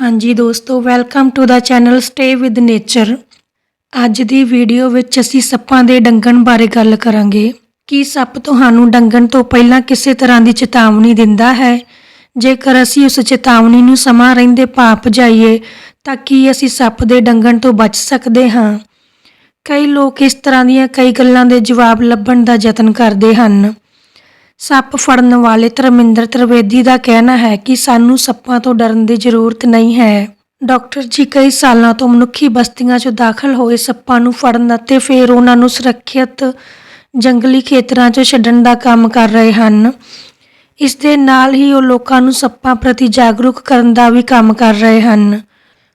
ਹਾਂਜੀ ਦੋਸਤੋ welcome to the channel stay with nature ਅੱਜ ਦੀ ਵੀਡੀਓ ਵਿੱਚ ਅਸੀਂ ਸੱਪਾਂ ਦੇ ਡੰਗਣ ਬਾਰੇ ਗੱਲ ਕਰਾਂਗੇ। ਕੀ ਸੱਪ ਤੁਹਾਨੂੰ ਡੰਗਣ ਤੋਂ ਪਹਿਲਾਂ ਕਿਸੇ ਤਰ੍ਹਾਂ ਦੀ ਚੇਤਾਵਨੀ ਦਿੰਦਾ ਹੈ? ਜੇਕਰ ਅਸੀਂ ਉਸ ਚੇਤਾਵਨੀ ਨੂੰ ਸਮਾਂ ਰਹਿੰਦੇ ਪਾਪ ਜਾਈਏ, ਤਾਂ ਕੀ ਅਸੀਂ ਸੱਪ ਦੇ ਡੰਗਣ ਤੋਂ ਬਚ ਸਕਦੇ ਹਾਂ? ਕਈ ਲੋਕ ਇਸ ਤਰ੍ਹਾਂ ਦੀਆਂ ਕਈ ਗੱਲਾਂ ਦੇ ਜਵਾਬ ਲੱਭਣ ਦਾ ਯਤਨ ਕਰਦੇ ਹਨ। ਸੱਪ ਫੜਨ ਵਾਲੇ ਧਰਮਿੰਦਰ ਤ੍ਰਿਵੇਦੀ ਦਾ ਕਹਿਣਾ ਹੈ ਕਿ ਸਾਨੂੰ ਸੱਪਾਂ ਤੋਂ ਡਰਨ ਦੀ ਜ਼ਰੂਰਤ ਨਹੀਂ ਹੈ। ਡਾਕਟਰ ਜੀ, ਕਈ ਸਾਲਾਂ ਤੋਂ ਮਨੁੱਖੀ ਬਸਤੀਆਂ 'ਚ ਦਾਖਲ ਹੋਏ ਸੱਪਾਂ ਨੂੰ ਫੜਨ ਅਤੇ ਫਿਰ ਉਹਨਾਂ ਨੂੰ ਸੁਰੱਖਿਅਤ ਜੰਗਲੀ ਖੇਤਰਾਂ 'ਚ ਛੱਡਣ ਦਾ ਕੰਮ ਕਰ ਰਹੇ ਹਨ। ਇਸ ਦੇ ਨਾਲ ਹੀ ਉਹ ਲੋਕਾਂ ਨੂੰ ਸੱਪਾਂ ਪ੍ਰਤੀ ਜਾਗਰੂਕ ਕਰਨ ਦਾ ਵੀ ਕੰਮ ਕਰ ਰਹੇ ਹਨ।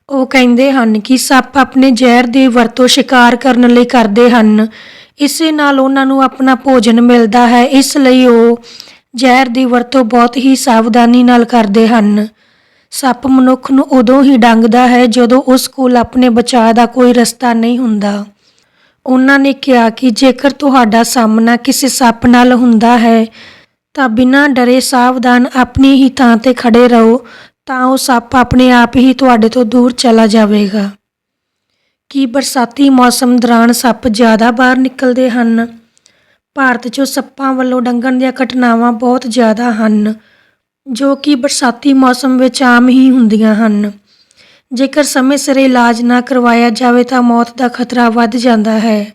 ਉਹ ਕਹਿੰਦੇ ਹਨ ਕਿ ਸੱਪ ਆਪਣੇ ਜ਼ਹਿਰ ਦੀ ਵਰਤੋਂ ਸ਼ਿਕਾਰ ਕਰਨ ਲਈ ਕਰਦੇ ਹਨ। ਇਸੇ ਨਾਲ ਉਹਨਾਂ ਨੂੰ ਆਪਣਾ ਭੋਜਨ ਮਿਲਦਾ ਹੈ, ਇਸ ਲਈ ਉਹ ਜ਼ਹਿਰ ਦੀ ਵਰਤੋਂ ਬਹੁਤ ਹੀ ਸਾਵਧਾਨੀ ਨਾਲ ਕਰਦੇ ਹਨ। ਸੱਪ ਮਨੁੱਖ ਨੂੰ ਉਦੋਂ ਹੀ ਡੰਗਦਾ ਹੈ ਜਦੋਂ ਉਸ ਕੋਲ ਆਪਣੇ ਬਚਾਅ ਦਾ ਕੋਈ ਰਸਤਾ ਨਹੀਂ ਹੁੰਦਾ। ਉਹਨਾਂ ਨੇ ਕਿਹਾ ਕਿ ਜੇਕਰ ਤੁਹਾਡਾ ਸਾਹਮਣਾ ਕਿਸੇ ਸੱਪ ਨਾਲ ਹੁੰਦਾ ਹੈ, ਤਾਂ ਬਿਨਾਂ ਡਰੇ ਸਾਵਧਾਨ ਆਪਣੀ ਹੀ ਥਾਂ ਤੇ ਖੜੇ ਰਹੋ, ਤਾਂ ਉਹ ਸੱਪ ਆਪਣੇ ਆਪ ਹੀ ਤੁਹਾਡੇ ਤੋਂ ਦੂਰ ਚਲਾ ਜਾਵੇਗਾ। ਕੀ ਬਰਸਾਤੀ ਮੌਸਮ ਦੌਰਾਨ ਸੱਪ ਜ਼ਿਆਦਾ ਬਾਹਰ ਨਿਕਲਦੇ ਹਨ। ਭਾਰਤ 'ਚੋਂ ਸੱਪਾਂ ਵੱਲੋਂ ਡੰਗਣ ਦੀਆਂ ਘਟਨਾਵਾਂ ਬਹੁਤ ਜ਼ਿਆਦਾ ਹਨ, ਜੋ ਕਿ ਬਰਸਾਤੀ ਮੌਸਮ ਵਿੱਚ ਆਮ ਹੀ ਹੁੰਦੀਆਂ ਹਨ। ਜੇਕਰ ਸਮੇਂ ਸਿਰ ਇਲਾਜ ਨਾ ਕਰਵਾਇਆ ਜਾਵੇ ਤਾਂ ਮੌਤ ਦਾ ਖਤਰਾ ਵੱਧ ਜਾਂਦਾ ਹੈ।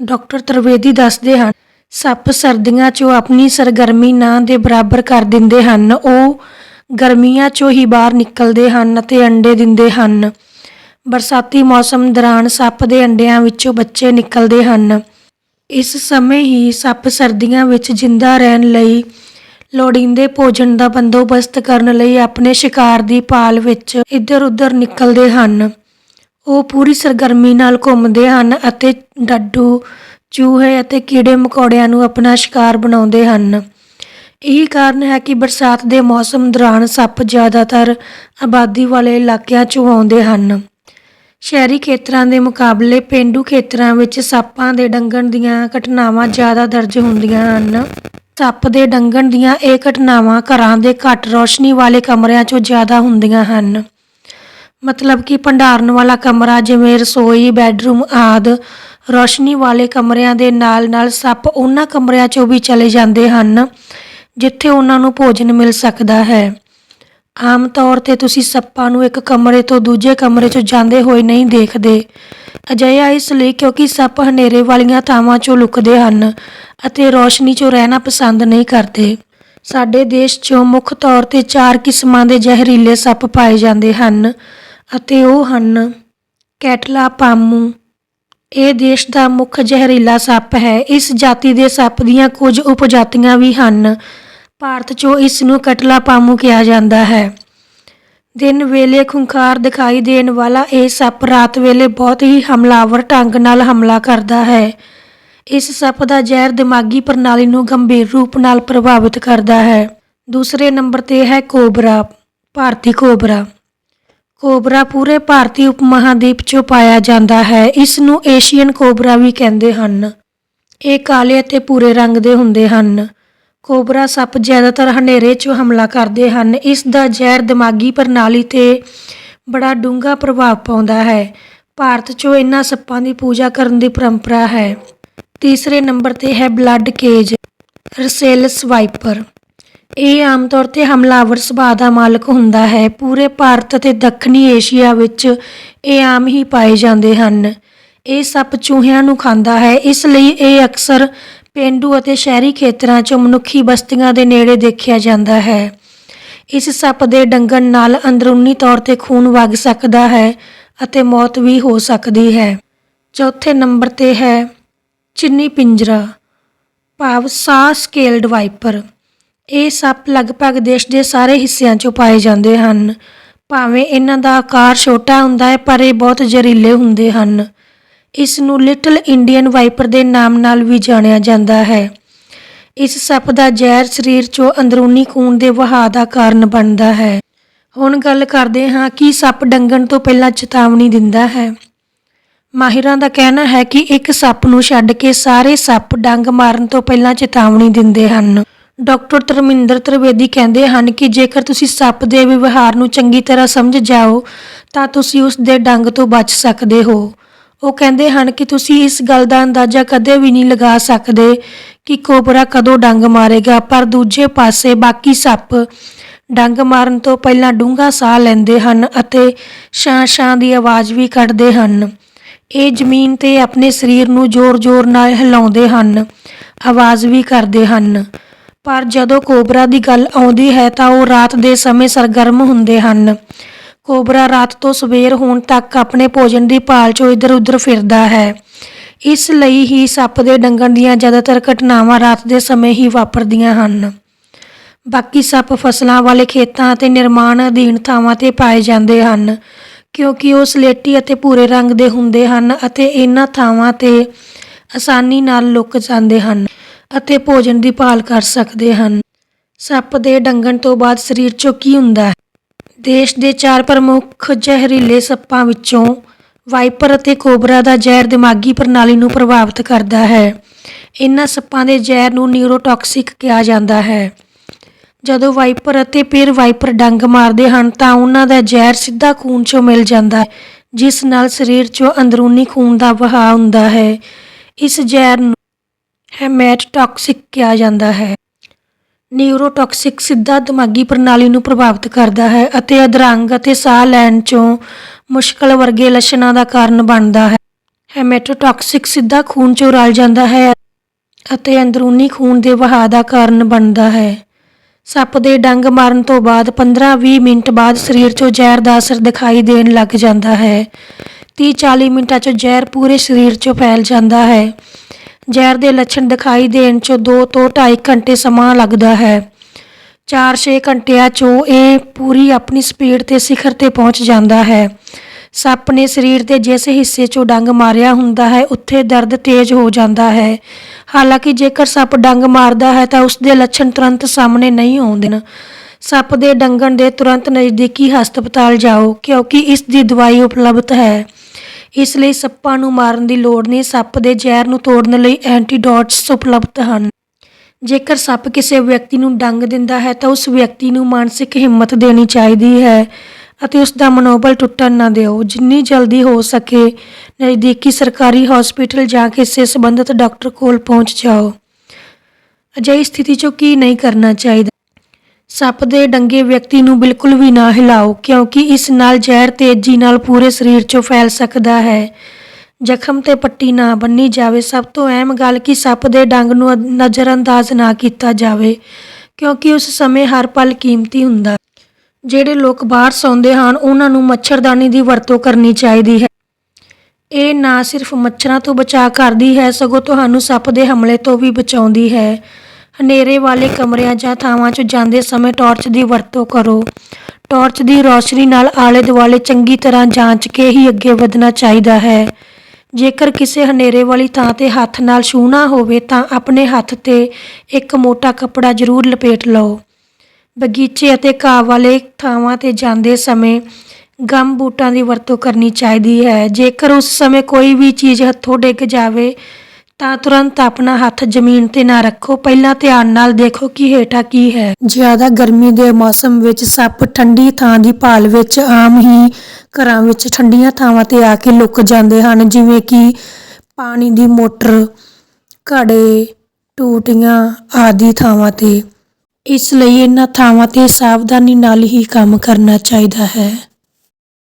ਡਾਕਟਰ ਤ੍ਰਿਵੇਦੀ ਦੱਸਦੇ ਹਨ, ਸੱਪ ਸਰਦੀਆਂ 'ਚੋਂ ਆਪਣੀ ਸਰਗਰਮੀ ਨਾ ਦੇ ਬਰਾਬਰ ਕਰ ਦਿੰਦੇ ਹਨ, ਉਹ ਗਰਮੀਆਂ 'ਚੋਂ ਹੀ ਬਾਹਰ ਨਿਕਲਦੇ ਹਨ ਅਤੇ ਅੰਡੇ ਦਿੰਦੇ ਹਨ। ਬਰਸਾਤੀ ਮੌਸਮ ਦੌਰਾਨ ਸੱਪ ਦੇ ਅੰਡਿਆਂ ਵਿੱਚੋਂ ਬੱਚੇ ਨਿਕਲਦੇ ਹਨ। ਇਸ ਸਮੇਂ ਹੀ ਸੱਪ ਸਰਦੀਆਂ ਵਿੱਚ ਜਿੰਦਾ ਰਹਿਣ ਲਈ ਲੋੜੀਂਦੇ ਭੋਜਨ ਦਾ ਬੰਦੋਬਸਤ ਕਰਨ ਲਈ ਆਪਣੇ ਸ਼ਿਕਾਰ ਦੀ ਭਾਲ ਵਿੱਚ ਇੱਧਰ-ਉੱਧਰ ਨਿਕਲਦੇ ਹਨ। ਉਹ ਪੂਰੀ ਸਰਗਰਮੀ ਨਾਲ ਘੁੰਮਦੇ ਹਨ ਅਤੇ ਡੱਡੂ, ਚੂਹੇ ਅਤੇ ਕੀੜੇ ਮਕੌੜਿਆਂ ਨੂੰ ਆਪਣਾ ਸ਼ਿਕਾਰ ਬਣਾਉਂਦੇ ਹਨ। ਇਹੀ ਕਾਰਨ ਹੈ ਕਿ ਬਰਸਾਤ ਦੇ ਮੌਸਮ ਦੌਰਾਨ ਸੱਪ ਜ਼ਿਆਦਾਤਰ ਆਬਾਦੀ ਵਾਲੇ ਇਲਾਕਿਆਂ 'ਚੋਂ ਆਉਂਦੇ ਹਨ। ਸ਼ਹਿਰੀ ਖੇਤਰਾਂ ਦੇ ਮੁਕਾਬਲੇ ਪੇਂਡੂ ਖੇਤਰਾਂ ਵਿੱਚ ਸੱਪਾਂ ਦੇ ਡੰਗਣ ਦੀਆਂ ਘਟਨਾਵਾਂ ਜ਼ਿਆਦਾ ਦਰਜ ਹੁੰਦੀਆਂ ਹਨ। ਸੱਪ ਦੇ ਡੰਗਣ ਦੀਆਂ ਇਹ ਘਟਨਾਵਾਂ ਘਰਾਂ ਦੇ ਘੱਟ ਰੌਸ਼ਨੀ ਵਾਲੇ ਕਮਰਿਆਂ 'ਚੋਂ ਜ਼ਿਆਦਾ ਹੁੰਦੀਆਂ ਹਨ। ਮਤਲਬ ਕਿ ਭੰਡਾਰਨ ਵਾਲਾ ਕਮਰਾ ਜਿਵੇਂ ਰਸੋਈ, ਬੈੱਡਰੂਮ ਆਦ, ਰੌਸ਼ਨੀ ਵਾਲੇ ਕਮਰਿਆਂ ਦੇ ਨਾਲ-ਨਾਲ ਸੱਪ ਉਹਨਾਂ ਕਮਰਿਆਂ 'ਚੋਂ ਵੀ ਚਲੇ ਜਾਂਦੇ ਹਨ, ਜਿੱਥੇ ਉਹਨਾਂ ਨੂੰ ਭੋਜਨ ਮਿਲ ਸਕਦਾ ਹੈ। ਆਮ ਤੌਰ ਤੇ ਤੁਸੀਂ ਸੱਪਾਂ ਨੂੰ ਇੱਕ ਕਮਰੇ ਤੋਂ ਦੂਜੇ ਕਮਰੇ 'ਚ ਜਾਂਦੇ ਹੋਏ ਨਹੀਂ ਦੇਖਦੇ। ਅਜਿਹਾ ਇਸ ਲਈ ਕਿਉਂਕਿ ਸੱਪ ਹਨੇਰੇ ਵਾਲੀਆਂ ਥਾਵਾਂ 'ਚੋਂ ਲੁਕਦੇ ਹਨ ਅਤੇ ਰੋਸ਼ਨੀ 'ਚੋਂ ਰਹਿਣਾ ਪਸੰਦ ਨਹੀਂ ਕਰਦੇ। ਸਾਡੇ ਦੇਸ਼ 'ਚੋਂ ਮੁੱਖ ਤੌਰ ਤੇ ਚਾਰ ਕਿਸਮਾਂ ਦੇ ਜ਼ਹਿਰੀਲੇ ਸੱਪ ਪਾਏ ਜਾਂਦੇ ਹਨ ਅਤੇ ਉਹ ਹਨ ਕੈਟਲਾ ਪਾਮੂ। ਇਹ ਦੇਸ਼ ਦਾ ਮੁੱਖ ਜ਼ਹਿਰੀਲਾ ਸੱਪ ਹੈ। ਇਸ ਜਾਤੀ ਦੇ ਸੱਪ ਦੀਆਂ ਕੁਝ ਉਪਜਾਤੀਆਂ ਵੀ ਹਨ। ਭਾਰਤ 'ਚੋਂ ਇਸ ਨੂੰ ਕਟਲਾ ਪਾਮੂ ਕਿਹਾ ਜਾਂਦਾ ਹੈ। ਦਿਨ ਵੇਲੇ ਖੁੰਖਾਰ ਦਿਖਾਈ ਦੇਣ ਵਾਲਾ ਇਹ ਸੱਪ ਰਾਤ ਵੇਲੇ ਬਹੁਤ ਹੀ ਹਮਲਾਵਰ ਢੰਗ ਨਾਲ ਹਮਲਾ ਕਰਦਾ ਹੈ। ਇਸ ਸੱਪ ਦਾ ਜ਼ਹਿਰ ਦਿਮਾਗੀ ਪ੍ਰਣਾਲੀ ਨੂੰ ਗੰਭੀਰ ਰੂਪ ਨਾਲ ਪ੍ਰਭਾਵਿਤ ਕਰਦਾ ਹੈ। ਦੂਸਰੇ ਨੰਬਰ ਤੇ ਹੈ ਕੋਬਰਾ, ਭਾਰਤੀ ਕੋਬਰਾ। ਕੋਬਰਾ ਪੂਰੇ ਭਾਰਤੀ ਉਪ ਮਹਾਦੀਪ 'ਚੋਂ ਪਾਇਆ ਜਾਂਦਾ ਹੈ। ਇਸ ਨੂੰ ਏਸ਼ੀਅਨ ਕੋਬਰਾ ਵੀ ਕਹਿੰਦੇ ਹਨ। ਇਹ ਕਾਲੇ ਅਤੇ ਪੂਰੇ ਰੰਗ ਦੇ ਹੁੰਦੇ ਹਨ। ਕੋਬਰਾ ਸੱਪ ਜ਼ਿਆਦਾਤਰ ਹਨੇਰੇ 'ਚ ਹਮਲਾ ਕਰਦੇ ਹਨ। ਇਸ ਦਾ ਜ਼ਹਿਰ ਦਿਮਾਗੀ ਪ੍ਰਣਾਲੀ ਤੇ ਬੜਾ ਡੂੰਘਾ ਪ੍ਰਭਾਵ ਪਾਉਂਦਾ ਹੈ। ਭਾਰਤ 'ਚੋਂ ਇਹਨਾਂ ਸੱਪਾਂ ਦੀ ਪੂਜਾ ਕਰਨ ਦੀ ਪਰੰਪਰਾ ਹੈ। ਤੀਸਰੇ ਨੰਬਰ ਤੇ ਹੈ ਬਲੱਡ ਕੇਜ ਰਸੇਲਸ ਵਾਈਪਰ ਇਹ ਆਮ ਤੌਰ ਤੇ ਹਮਲਾਵਰ ਸੁਭਾਅ ਦਾ ਮਾਲਕ ਹੁੰਦਾ ਹੈ। ਪੂਰੇ ਭਾਰਤ ਅਤੇ ਦੱਖਣੀ ਏਸ਼ੀਆ ਵਿੱਚ ਇਹ ਆਮ ਹੀ ਪਾਏ ਜਾਂਦੇ ਹਨ। ਇਹ ਸੱਪ ਚੂਹਿਆਂ ਨੂੰ ਖਾਂਦਾ ਹੈ। ਇਸ ਲਈ ਇਹ ਅਕਸਰ ਪੇਂਡੂ ਅਤੇ ਸ਼ਹਿਰੀ ਖੇਤਰਾਂ 'ਚ ਮਨੁੱਖੀ ਬਸਤੀਆਂ ਦੇ ਨੇੜੇ ਦੇਖਿਆ ਜਾਂਦਾ ਹੈ। ਇਸ ਸੱਪ ਦੇ ਡੰਗਣ ਨਾਲ ਅੰਦਰੂਨੀ ਤੌਰ ਤੇ ਖੂਨ ਵਗ ਸਕਦਾ ਹੈ ਅਤੇ ਮੌਤ ਵੀ ਹੋ ਸਕਦੀ ਹੈ। ਚੌਥੇ ਨੰਬਰ ਤੇ ਹੈ ਚਿੰਨੀ ਪਿੰਜਰਾ, ਭਾਵ ਸਾ ਸਕੇਲਡ ਵਾਈਪਰ। ਇਹ ਸੱਪ ਲਗਭਗ ਦੇਸ਼ ਦੇ ਸਾਰੇ ਹਿੱਸਿਆਂ 'ਚੋਂ ਪਾਏ ਜਾਂਦੇ ਹਨ। ਭਾਵੇਂ ਇਹਨਾਂ ਦਾ ਆਕਾਰ ਛੋਟਾ ਹੁੰਦਾ ਹੈ, ਪਰ ਇਹ ਬਹੁਤ ਜ਼ਹਿਰੀਲੇ ਹੁੰਦੇ ਹਨ। ਇਸ ਨੂੰ ਲਿਟਲ ਇੰਡੀਅਨ ਵਾਈਪਰ ਦੇ ਨਾਮ ਨਾਲ ਵੀ ਜਾਣਿਆ ਜਾਂਦਾ ਹੈ। ਇਸ ਸੱਪ ਦਾ ਜ਼ਹਿਰ ਸਰੀਰ 'ਚੋਂ ਅੰਦਰੂਨੀ ਖੂਨ ਦੇ ਵਹਾਅ ਦਾ ਕਾਰਨ ਬਣਦਾ ਹੈ। ਹੁਣ ਗੱਲ ਕਰਦੇ ਹਾਂ ਕਿ ਸੱਪ ਡੰਗਣ ਤੋਂ ਪਹਿਲਾਂ ਚੇਤਾਵਨੀ ਦਿੰਦਾ ਹੈ। ਮਾਹਿਰਾਂ ਦਾ ਕਹਿਣਾ ਹੈ ਕਿ ਇੱਕ ਸੱਪ ਨੂੰ ਛੱਡ ਕੇ ਸਾਰੇ ਸੱਪ ਡੰਗ ਮਾਰਨ ਤੋਂ ਪਹਿਲਾਂ ਚੇਤਾਵਨੀ ਦਿੰਦੇ ਹਨ। ਡਾਕਟਰ ਧਰਮਿੰਦਰ ਤ੍ਰਿਵੇਦੀ ਕਹਿੰਦੇ ਹਨ ਕਿ ਜੇਕਰ ਤੁਸੀਂ ਸੱਪ ਦੇ ਵਿਵਹਾਰ ਨੂੰ ਚੰਗੀ ਤਰ੍ਹਾਂ ਸਮਝ ਜਾਓ, ਤਾਂ ਤੁਸੀਂ ਉਸ ਦੇ ਡੰਗ ਤੋਂ ਬਚ ਸਕਦੇ ਹੋ। ਉਹ ਕਹਿੰਦੇ ਹਨ ਕਿ ਤੁਸੀਂ ਇਸ ਗੱਲ ਦਾ ਅੰਦਾਜ਼ਾ ਕਦੇ ਵੀ ਨਹੀਂ ਲਗਾ ਸਕਦੇ ਕਿ ਕੋਬਰਾ ਕਦੋਂ ਡੰਗ ਮਾਰੇਗਾ, ਪਰ ਦੂਜੇ ਪਾਸੇ ਬਾਕੀ ਸੱਪ ਡੰਗ ਮਾਰਨ ਤੋਂ ਪਹਿਲਾਂ ਡੂੰਘਾ ਸਾਹ ਲੈਂਦੇ ਹਨ ਅਤੇ ਛਾਂ-ਛਾਂ ਦੀ ਆਵਾਜ਼ ਵੀ ਕੱਢਦੇ ਹਨ। ਇਹ ਜ਼ਮੀਨ ਤੇ ਆਪਣੇ ਸਰੀਰ ਨੂੰ ਜ਼ੋਰ-ਜ਼ੋਰ ਨਾਲ ਹਿਲਾਉਂਦੇ ਹਨ, ਆਵਾਜ਼ ਵੀ ਕਰਦੇ ਹਨ। ਪਰ ਜਦੋਂ ਕੋਬਰਾ ਦੀ ਗੱਲ ਆਉਂਦੀ ਹੈ ਤਾਂ ਉਹ ਰਾਤ ਦੇ ਸਮੇਂ ਸਰਗਰਮ ਹੁੰਦੇ ਹਨ। ਕੋਬਰਾ ਰਾਤ ਤੋਂ ਸਵੇਰ ਹੋਣ ਤੱਕ ਆਪਣੇ ਭੋਜਨ ਦੀ ਭਾਲ 'ਚੋਂ ਇੱਧਰ-ਉੱਧਰ ਫਿਰਦਾ ਹੈ। ਇਸ ਲਈ ਹੀ ਸੱਪ ਦੇ ਡੰਗਣ ਦੀਆਂ ਜ਼ਿਆਦਾਤਰ ਘਟਨਾਵਾਂ ਰਾਤ ਦੇ ਸਮੇਂ ਹੀ ਵਾਪਰਦੀਆਂ ਹਨ। ਬਾਕੀ ਸੱਪ ਫਸਲਾਂ ਵਾਲੇ ਖੇਤਾਂ ਅਤੇ ਨਿਰਮਾਣ ਅਧੀਨ ਥਾਵਾਂ ਤੇ ਪਾਏ ਜਾਂਦੇ ਹਨ, ਕਿਉਂਕਿ ਉਹ ਸਲੇਟੀ ਅਤੇ ਭੂਰੇ ਰੰਗ ਦੇ ਹੁੰਦੇ ਹਨ ਅਤੇ ਇਹਨਾਂ ਥਾਵਾਂ ਤੇ ਆਸਾਨੀ ਨਾਲ ਲੁਕ ਜਾਂਦੇ ਹਨ ਅਤੇ ਭੋਜਨ ਦੀ ਭਾਲ ਕਰ ਸਕਦੇ ਹਨ। ਸੱਪ ਦੇ ਡੰਗਣ ਤੋਂ ਬਾਅਦ ਸਰੀਰ 'ਚੋਂ ਕੀ ਹੁੰਦਾ ਹੈ। ਦੇਸ਼ ਦੇ ਚਾਰ ਪ੍ਰਮੁੱਖ ਜ਼ਹਿਰੀਲੇ ਸੱਪਾਂ ਵਿੱਚੋਂ ਵਾਈਪਰ ਅਤੇ ਕੋਬਰਾ ਦਾ ਜ਼ਹਿਰ ਦਿਮਾਗੀ ਪ੍ਰਣਾਲੀ ਨੂੰ ਪ੍ਰਭਾਵਿਤ ਕਰਦਾ ਹੈ। ਇਹਨਾਂ ਸੱਪਾਂ ਦੇ ਜ਼ਹਿਰ ਨੂੰ ਨਿਊਰੋਟੌਕਸਿਕ ਕਿਹਾ ਜਾਂਦਾ ਹੈ। ਜਦੋਂ ਵਾਈਪਰ ਅਤੇ ਫਿਰ ਵਾਈਪਰ ਡੰਗ ਮਾਰਦੇ ਹਨ ਤਾਂ ਉਹਨਾਂ ਦਾ ਜ਼ਹਿਰ ਸਿੱਧਾ ਖੂਨ 'ਚੋਂ ਮਿਲ ਜਾਂਦਾ ਹੈ, ਜਿਸ ਨਾਲ ਸਰੀਰ 'ਚੋਂ ਅੰਦਰੂਨੀ ਖੂਨ ਦਾ ਵਹਾਅ ਹੁੰਦਾ ਹੈ। ਇਸ ਜ਼ਹਿਰ ਨੂੰ ਹੈਮੈਟੋਟੌਕਸਿਕ ਕਿਹਾ ਜਾਂਦਾ ਹੈ। ਨਿਊਰੋਟੌਕਸਿਕ ਸਿੱਧਾ ਦਿਮਾਗੀ ਪ੍ਰਣਾਲੀ ਨੂੰ ਪ੍ਰਭਾਵਿਤ ਕਰਦਾ ਹੈ ਅਤੇ ਅਧਰੰਗ ਅਤੇ ਸਾਹ ਲੈਣ 'ਚੋਂ ਮੁਸ਼ਕਲ ਵਰਗੇ ਲੱਛਣਾਂ ਦਾ ਕਾਰਨ ਬਣਦਾ ਹੈ। ਹੈਮੈਟੋਟੌਕਸਿਕ ਸਿੱਧਾ ਖੂਨ 'ਚੋਂ ਰਲ ਜਾਂਦਾ ਹੈ ਅਤੇ ਅੰਦਰੂਨੀ ਖੂਨ ਦੇ ਵਹਾਅ ਦਾ ਕਾਰਨ ਬਣਦਾ ਹੈ। ਸੱਪ ਦੇ ਡੰਗ ਮਾਰਨ ਤੋਂ ਬਾਅਦ 15-20 ਮਿੰਟ ਬਾਅਦ ਸਰੀਰ 'ਚੋਂ ਜ਼ਹਿਰ ਦਾ ਅਸਰ ਦਿਖਾਈ ਦੇਣ ਲੱਗ ਜਾਂਦਾ ਹੈ। 30-40 ਮਿੰਟਾਂ 'ਚ ਜ਼ਹਿਰ ਪੂਰੇ ਸਰੀਰ 'ਚੋਂ ਫੈਲ ਜਾਂਦਾ ਹੈ। ਜ਼ਹਿਰ ਦੇ ਲੱਛਣ ਦਿਖਾਈ ਦੇਣ 'ਚ 2 ਤੋਂ 2.5 ਘੰਟੇ ਸਮਾਂ ਲੱਗਦਾ ਹੈ। 4-6 ਘੰਟਿਆਂ 'ਚੋਂ ਇਹ ਪੂਰੀ ਆਪਣੀ ਸਪੀਡ ਤੇ ਸਿਖਰ ਤੇ ਪਹੁੰਚ ਜਾਂਦਾ ਹੈ। ਸੱਪ ਨੇ ਸਰੀਰ ਦੇ ਜਿਸ ਹਿੱਸੇ 'ਚੋਂ ਡੰਗ ਮਾਰਿਆ ਹੁੰਦਾ ਹੈ, ਉੱਥੇ ਦਰਦ ਤੇਜ਼ ਹੋ ਜਾਂਦਾ ਹੈ। ਹਾਲਾਂਕਿ ਜੇਕਰ ਸੱਪ ਡੰਗ ਮਾਰਦਾ ਹੈ ਤਾਂ ਉਸ ਦੇ ਲੱਛਣ ਤੁਰੰਤ ਸਾਹਮਣੇ ਨਹੀਂ ਆਉਂਦੇ ਹਨ। ਸੱਪ ਦੇ ਡੰਗਣ ਦੇ ਤੁਰੰਤ ਨਜ਼ਦੀਕੀ ਹਸਪਤਾਲ ਜਾਓ, ਕਿਉਂਕਿ ਇਸ ਦੀ ਦਵਾਈ ਉਪਲਬਧ ਹੈ। ਇਸ ਲਈ ਸੱਪਾਂ ਨੂੰ ਮਾਰਨ ਦੀ ਲੋੜ ਨਹੀਂ, ਸੱਪ ਦੇ ਜ਼ਹਿਰ ਨੂੰ ਤੋੜਨ ਲਈ ਐਂਟੀਡੋਟਸ ਉਪਲਬਧ ਹਨ। ਜੇਕਰ ਸੱਪ ਕਿਸੇ ਵਿਅਕਤੀ ਨੂੰ ਡੰਗ ਦਿੰਦਾ ਹੈ, ਤਾਂ ਉਸ ਵਿਅਕਤੀ ਨੂੰ ਮਾਨਸਿਕ ਹਿੰਮਤ ਦੇਣੀ ਚਾਹੀਦੀ ਹੈ ਅਤੇ ਉਸ ਦਾ ਮਨੋਬਲ ਟੁੱਟਣ ਨਾ ਦਿਓ। ਜਿੰਨੀ ਜਲਦੀ ਹੋ ਸਕੇ, ਨਜ਼ਦੀਕੀ ਸਰਕਾਰੀ ਹਸਪੀਟਲ ਜਾਂ ਕਿਸੇ ਸੰਬੰਧਿਤ ਡਾਕਟਰ ਕੋਲ ਪਹੁੰਚ ਜਾਓ। ਅਜਿਹੀ ਸਥਿਤੀ 'ਚ ਕੀ ਨਹੀਂ ਕਰਨਾ ਚਾਹੀਦਾ? ਸੱਪ ਦੇ ਡੰਗੇ ਵਿਅਕਤੀ ਨੂੰ ਬਿਲਕੁਲ ਵੀ ਨਾ ਹਿਲਾਓ, ਕਿਉਂਕਿ ਇਸ ਨਾਲ ਜ਼ਹਿਰ ਤੇਜ਼ੀ ਨਾਲ ਪੂਰੇ ਸਰੀਰ 'ਚੋਂ ਫੈਲ ਸਕਦਾ ਹੈ। ਜ਼ਖਮ ਤੇ ਪੱਟੀ ਨਾ ਬੰਨੀ ਜਾਵੇ। ਸਭ ਤੋਂ ਅਹਿਮ ਗੱਲ ਕਿ ਸੱਪ ਦੇ ਡੰਗ ਨੂੰ ਨਜ਼ਰਅੰਦਾਜ਼ ਨਾ ਕੀਤਾ ਜਾਵੇ, ਕਿਉਂਕਿ ਉਸ ਸਮੇਂ ਹਰ ਪਲ ਕੀਮਤੀ ਹੁੰਦਾ। ਜਿਹੜੇ ਲੋਕ ਬਾਹਰ ਸੌਂਦੇ ਹਨ, ਉਹਨਾਂ ਨੂੰ ਮੱਛਰਦਾਨੀ ਦੀ ਵਰਤੋਂ ਕਰਨੀ ਚਾਹੀਦੀ ਹੈ। ਇਹ ਨਾ ਸਿਰਫ ਮੱਛਰਾਂ ਤੋਂ ਬਚਾਅ ਕਰਦੀ ਹੈ, ਸਗੋਂ ਤੁਹਾਨੂੰ ਸੱਪ ਦੇ ਹਮਲੇ ਤੋਂ ਵੀ ਬਚਾਉਂਦੀ ਹੈ। ਹਨੇਰੇ ਵਾਲੇ ਕਮਰਿਆਂ ਜਾਂ ਥਾਵਾਂ 'ਚ ਜਾਂਦੇ ਸਮੇਂ ਟਾਰਚ ਦੀ ਵਰਤੋਂ ਕਰੋ। ਟਾਰਚ ਦੀ ਰੌਸ਼ਨੀ ਨਾਲ ਆਲੇ ਦੁਆਲੇ ਚੰਗੀ ਤਰ੍ਹਾਂ ਜਾਂਚ ਕੇ ਹੀ ਅੱਗੇ ਵਧਣਾ ਚਾਹੀਦਾ ਹੈ। ਜੇਕਰ ਕਿਸੇ ਹਨੇਰੇ ਵਾਲੀ ਥਾਂ ਤੇ ਹੱਥ ਨਾਲ ਛੂਹਣਾ ਹੋਵੇ ਤਾਂ ਆਪਣੇ ਹੱਥ ਤੇ ਇੱਕ ਮੋਟਾ ਕੱਪੜਾ ਜ਼ਰੂਰ ਲਪੇਟ ਲਓ। ਬਗੀਚੇ ਅਤੇ ਘਾਹ ਵਾਲੇ ਥਾਵਾਂ ਤੇ ਜਾਂਦੇ ਸਮੇਂ ਗਮ ਬੂਟਾਂ ਦੀ ਵਰਤੋਂ ਕਰਨੀ ਚਾਹੀਦੀ ਹੈ। ਜੇਕਰ ਉਸ ਸਮੇਂ ਕੋਈ ਵੀ ਚੀਜ਼ ਹੱਥੋਂ ਡਿੱਗ ਜਾਵੇ ਤਾਂ ਤੁਰੰਤ ਆਪਣਾ ਹੱਥ ਜ਼ਮੀਨ ਤੇ ਨਾ ਰੱਖੋ। ਪਹਿਲਾਂ ਧਿਆਨ ਨਾਲ ਦੇਖੋ ਕਿ ਹੇਠਾਂ ਕੀ ਹੈ। ਜ਼ਿਆਦਾ ਗਰਮੀ ਦੇ ਮੌਸਮ ਵਿੱਚ ਸੱਪ ਠੰਡੀ ਥਾਂ ਦੀ ਭਾਲ ਵਿੱਚ ਆਮ ਹੀ ਘਰਾਂ ਵਿੱਚ ਠੰਡੀਆਂ ਥਾਵਾਂ ਤੇ ਆ ਕੇ ਲੁਕ ਜਾਂਦੇ ਹਨ, ਜਿਵੇਂ ਕਿ ਪਾਣੀ ਦੀ ਮੋਟਰ, ਘੜੇ, ਟੂਟੀਆਂ ਆਦਿ ਥਾਵਾਂ ਤੇ। ਇਸ ਲਈ ਇਹਨਾਂ ਥਾਵਾਂ ਤੇ ਸਾਵਧਾਨੀ ਨਾਲ ਹੀ ਕੰਮ ਕਰਨਾ ਚਾਹੀਦਾ ਹੈ।